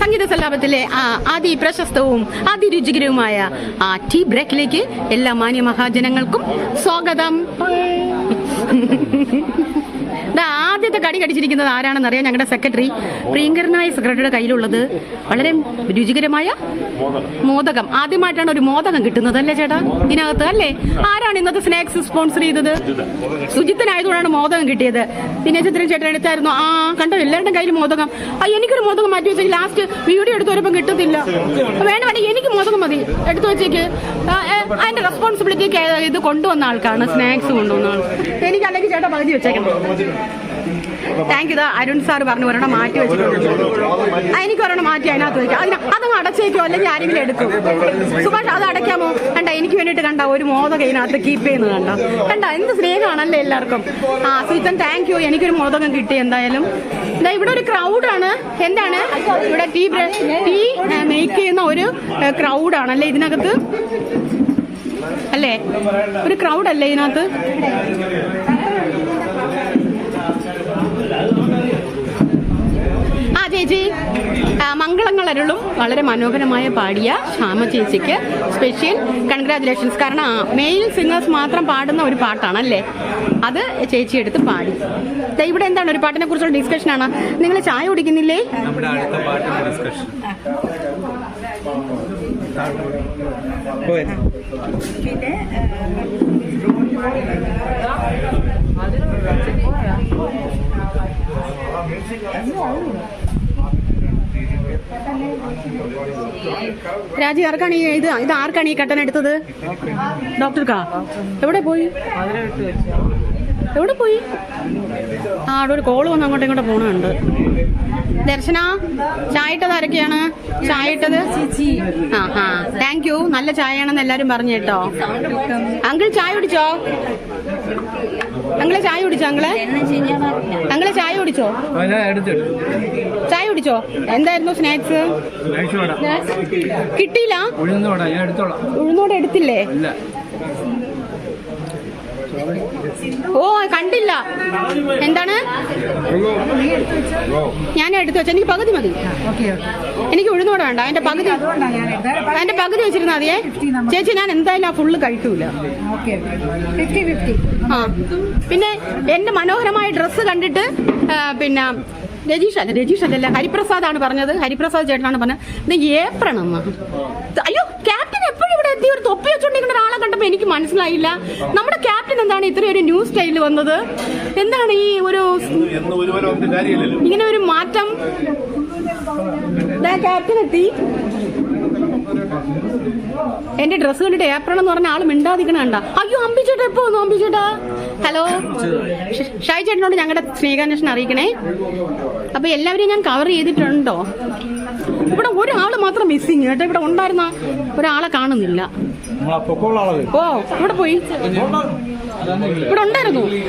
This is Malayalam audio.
സംഗീത സല്ലാപത്തിലെ ആ അതിപ്രശസ്തവും അതിരുചികരവുമായ ആ ടീ ബ്രേക്കിലേക്ക് എല്ലാ മാന്യ മഹാജനങ്ങൾക്കും സ്വാഗതം. ആദ്യത്തെ കടി കടിച്ചിരിക്കുന്നത് ആരാണെന്ന് അറിയാം ഞങ്ങളുടെ സെക്രട്ടറി പ്രിയങ്കരനായ സെക്രട്ടറിയുടെ കയ്യിലുള്ളത് വളരെ രുചികരമായ മോദകം. ആദ്യമായിട്ടാണ് ഒരു മോദകം കിട്ടുന്നത് അല്ലേ ചേട്ടാ? ഇതിനകത്ത് അല്ലേ? ആരാണ് ഇന്നത്തെ സ്നാക്സ് സ്പോൺസർ ചെയ്തത്? സുജിത്തനായതുകൊണ്ടാണ് മോദകം കിട്ടിയത്. പിന്നെ ചിത്രം ചേട്ടൻ എടുത്തായിരുന്നു. ആ കണ്ടോ? എല്ലാവരുടെയും കയ്യിൽ മോദകം. ആ എനിക്കൊരു മോദകം മാറ്റി വെച്ചേക്ക്. ലാസ്റ്റ് വീഡിയോ എടുത്ത് വരുമ്പോൾ കിട്ടത്തില്ല. വേണ്ട എനിക്ക് മോദകം മതി. എടുത്തു വെച്ചേക്ക്. അതിന്റെ റെസ്പോൺസിബിലിറ്റി ഇത് കൊണ്ടുവന്ന ആൾക്കാണ് സ്നാക്സ് കൊണ്ടുവന്ന ആൾ. എനിക്ക് അല്ലെങ്കിൽ ചേട്ടാ പകുതി വെച്ചേക്കണം. താങ്ക് യു അരുൺ സാർ പറഞ്ഞു ഒരെണ്ണം മാറ്റി വെച്ചിട്ടുണ്ട്. എനിക്ക് ഒരെണ്ണം മാറ്റി അതിനകത്ത് വെക്കാം. അതിന് അത് അടച്ചേക്കോ അല്ലെങ്കിൽ ആരെങ്കിലും എടുക്കും. സുഭാഷ് അത് അടയ്ക്കാമോ? കണ്ട എനിക്ക് വേണ്ടിയിട്ട് കണ്ട ഒരു മോദകം ഇതിനകത്ത് കീപ്പ് ചെയ്യുന്നത് കണ്ട. കണ്ട എന്ത് സ്നേഹമാണല്ലേ എല്ലാവർക്കും. ആ സുജിത്തൻ താങ്ക് യു എനിക്കൊരു മോദകം കിട്ടി എന്തായാലും. എന്താ ഇവിടെ ഒരു ക്രൗഡാണ് എന്താണ്? ഇവിടെ ടീ ടീ മേക്ക് ചെയ്യുന്ന ഒരു ക്രൗഡാണ് അല്ലേ ഇതിനകത്ത്? അല്ലേ? ഒരു ക്രൗഡ് അല്ലേ ഇതിനകത്ത്? മംഗളങ്ങളരുളും വളരെ മനോഹരമായ പാടിയ ശ്യാമ ചേച്ചിക്ക് സ്പെഷ്യൽ കൺഗ്രാചുലേഷൻസ് കാരണം മെയിൻ മെയിൽ സിംഗേഴ്സ് മാത്രം പാടുന്ന ഒരു പാട്ടാണല്ലേ അത് ചേച്ചി എടുത്ത് പാടി ദേ ഇവിടെ എന്താണ് ഒരു പാട്ടിനെ കുറിച്ചുള്ള ഡിസ്കഷൻ ആണ് നിങ്ങൾ ചായ കുടിക്കുന്നില്ലേ നമ്മുടെ അടുത്ത പാട്ട് ഡിസ്കഷൻ രാജി ആർക്കാണ് ഈ ഇത്? ഇത് ആർക്കാണ് ഈ കട്ടൻ എടുത്തത്? ഡോക്ടർക്കാ? എവിടെ പോയി? എവിടെ പോയി? ആ അവിടെ ഒരു കോൾ വന്ന് അങ്ങോട്ടും ഇങ്ങോട്ടും പോണുണ്ട്. ദർശന ചായ ഇട്ടത് ആരൊക്കെയാണ്? ചായ ഇട്ടത്? ആ ആ. താങ്ക് യു നല്ല ചായയാണെന്ന് എല്ലാരും പറഞ്ഞു കേട്ടോ. അങ്കിൾ ചായ കുടിച്ചോ? അങ്കിൾ ചായ കുടിച്ചോ അങ്കിളെ? ചായ കുടിച്ചോ? ചായ കുടിച്ചോ? എന്തായിരുന്നു സ്നാക്സ്? കിട്ടിയില്ല? ഉഴുന്നോടാ ഞാൻ എടുത്തോളാം. ഉഴുന്നോടെ എടുത്തില്ലേ? ഓ കണ്ടില്ല. എന്താണ്? ഞാൻ എടുത്തു വെച്ചാ. എനിക്ക് പകുതി മതി. എനിക്ക് ഉഴുന്നോടെ വേണ്ട. അതിന്റെ പകുതി അതിന്റെ പകുതി വെച്ചിരുന്നാ മതിയേ. ചേച്ചി ഞാൻ എന്തായാലും ആ ഫുള്ള് കഴിക്കൂല. ആ പിന്നെ എന്റെ മനോഹരമായ ഡ്രസ്സ് കണ്ടിട്ട് പിന്നെ രജീഷ് അല്ല രജീഷ് അല്ലല്ല ഹരിപ്രസാദാണ് പറഞ്ഞത്. ഹരിപ്രസാദ് ചേട്ടനാണ് പറഞ്ഞത്. ഇത് ഏപ്രൺ അയ്യോ ക്യാപ്റ്റൻ എപ്പോഴും ഇവിടെ എത്തി ഒരു തൊപ്പി വെച്ചോണ്ടിരിക്കുന്ന ഒരാളെ കണ്ടപ്പോ എനിക്ക് മനസ്സിലായില്ല. നമ്മുടെ ക്യാപ്റ്റൻ എന്താണ് ഇത്രയും ഒരു ന്യൂ സ്റ്റൈലിൽ വന്നത്? എന്താണ് ഈ ഒരു ഇങ്ങനെ ഒരു മാറ്റം? ക്യാപ്റ്റൻ എത്തി. എന്റെ ഡ്രസ്സ് കണ്ടിട്ട് ഏപ്രൺ എന്ന് പറഞ്ഞ ആൾ മിണ്ടാതിക്കണ കണ്ട. അയ്യോ അമ്പിച്ചേട്ടാ എപ്പോ വന്നു അമ്പിച്ചേട്ടാ? ഹലോ ഷായ് ചേട്ടനോട് ഞങ്ങളുടെ സ്നേഹാന്വേഷണം അറിയിക്കണേ. അപ്പൊ എല്ലാവരെയും ഞാൻ കവർ ചെയ്തിട്ടുണ്ടോ? ഇവിടെ ഒരാൾ മാത്രം മിസ്സിങ് കേട്ടോ. ഇവിടെ ഉണ്ടായിരുന്ന ഒരാളെ കാണുന്നില്ല. ഓ ഇവിടെ പോയി. ഇവിടെ ഉണ്ടായിരുന്നു.